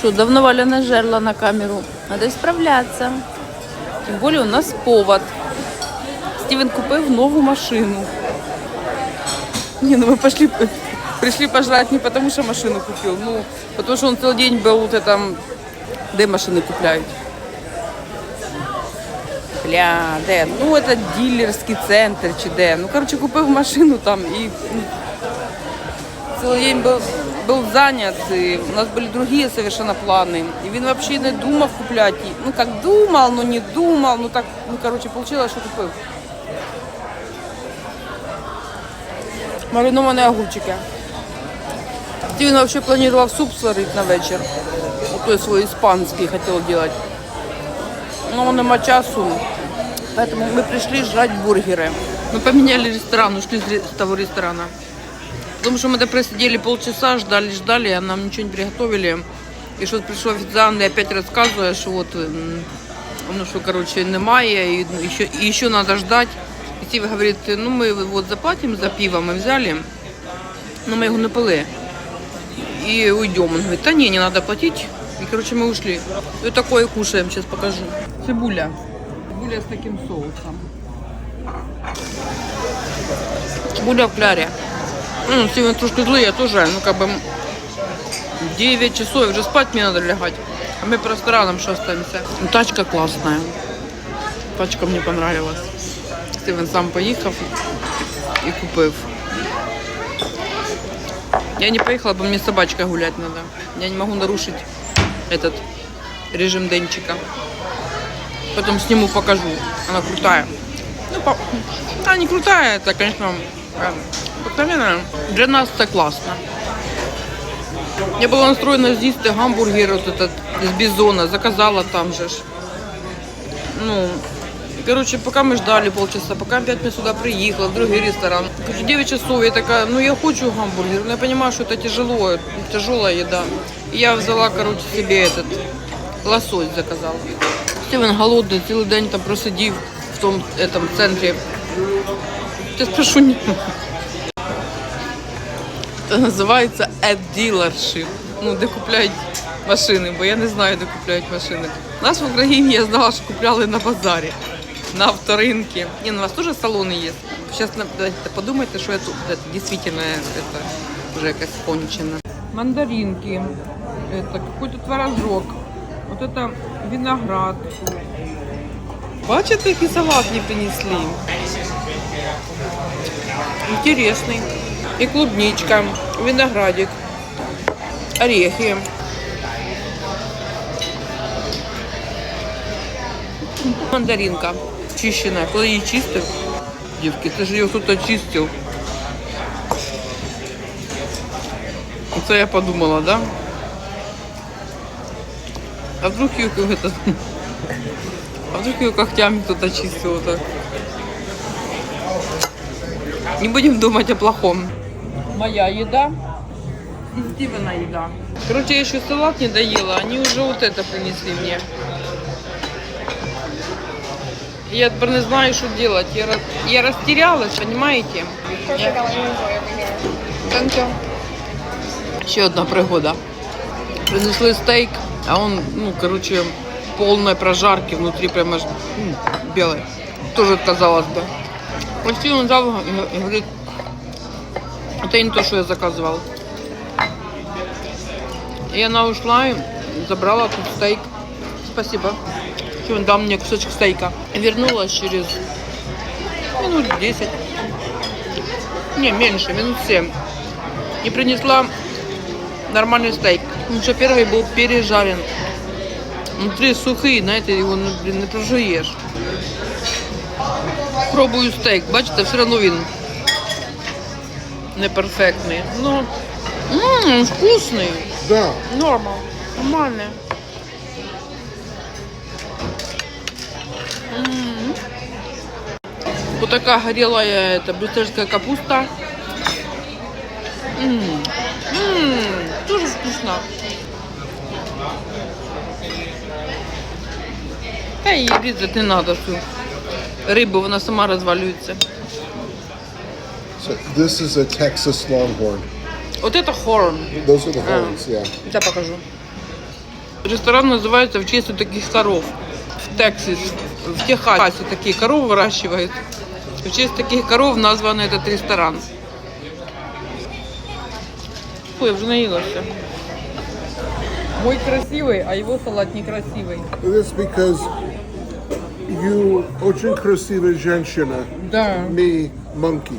Что, давно Валя нажерла на камеру. Надо исправляться. Тем более у нас повод. Стивен купил новую машину. Не, ну мы пошли, пришли пожрать не потому, что машину купил, ну, потому что он целый день был вот это, где машины купляют. Бля, де? Ну, это дилерский центр чи де. Ну, короче, купив машину там и ну, целый день был, был занят. И у нас были другие совершенно планы. И він вообще не думав куплять. І, Ну, как думал, но не думал. Ну, так, ну, короче, получилось, що купив. Мариновані огурчики. Стивен вообще планировал суп сварить на вечер. Вот той свой испанский хотел делать. Но нема часу. Поэтому мы пришли жрать бургеры. Мы поменяли ресторан, ушли с ре- с того ресторана. Потому что мы до просидели полчаса, ждали, ждали, а нам ничего не приготовили. И что пришел официант и опять рассказывая, что вот, ну что, короче, немає, и еще, и еще надо ждать. И Стив говорит, ну мы вот заплатим за пиво, мы взяли, но мы его не пили. И уйдем. Он говорит, да не, не надо платить. И, короче, мы ушли. И такое кушаем, сейчас покажу. Цибуля. Цибуля с таким соусом. Цибуля в кляре. Ну, Стивен трошки злый, я тоже, ну, как бы, 9 часов, уже спать мне надо лягать. А мы по ресторанам что остаемся. Ну, тачка классная. Тачка мне понравилась. Стивен сам поїхав і купив. Я не поехала, бо мне с собачкой гулять надо. Я не могу нарушить этот режим денчика. Потом сниму, покажу. Она крутая. Ну, по... Она не крутая, это, конечно, э, обыкновенная. Для нас это классно. Я была настроена з'їсти гамбургер вот этот из бизона, заказала там же. ж. Ну, и, короче, пока мы ждали полчаса, пока опять я сюда приехала, в другой ресторан. Короче, 9 часов, я такая, ну я хочу гамбургер, но я понимаю, что это тяжело, тяжелая еда. И я взяла, короче, себе этот лосось заказала. Стивен голодный, целый день там просидів в том этом центре. Я спрошу, не Це називається a dealership. Ну, де купляють машини, бо я не знаю, де купляють машини. У нас в Україні я знала, що купляли на базарі, на авторинке. Ні, ну, у вас теж салони є. Зараз подумайте, що я тут це, дійсно це, вже якась кончена. Мандаринки, это какой-то творожок, вот это виноград. Бачите, який салат не принесли. Интересный. И клубничка, виноградик, орехи. Мандаринка чищена. Коли її чистив, дівки, це ж його хтось очистив. Оце я подумала, да? А вдруг ее как-то... а вдруг ее когтями кто-то чистил так? Не будем думать о плохом. Моя еда и Стивена еда. Короче, я еще салат не доела, они уже вот это принесли мне. Я не знаю, что делать. Я, я растерялась, понимаете? Я... Thank you. Ще одна пригода. Принесли стейк, а он, ну, короче, полной прожарки, внутри прямо аж м, белый. Тоже казалось бы. Почти он взял и и говорит, это не то, что я заказывал. И она ушла и забрала тут стейк. Спасибо. Что он дал мне кусочек стейка. Вернулась через минут 10. Не, меньше, минут 7. И принесла нормальный стейк. Потому что первый был пережарен. Внутри сухий, знаєте, його ну, блін, не прожуєш. Пробую стейк, бачите, все одно він не перфектний. Ну, ммм, вкусний. Да. Норма. Нормальный. М. Вот такая горелая это брюссельская капуста. М. М, Тоже вкусно. Та її різати не треба всю. Рибу вона сама розвалюється. So this is a Texas Longhorn. От це хорн. Those are the horns, yeah. Я покажу. Ресторан называется в честь вот таких коров. В Тексас, в Техасе такие коровы выращивают. В честь таких коров назван этот ресторан. Ой, я уже наелась. Мой красивый, а его салат некрасивый. This because you очень красивая женщина, Да. me monkey.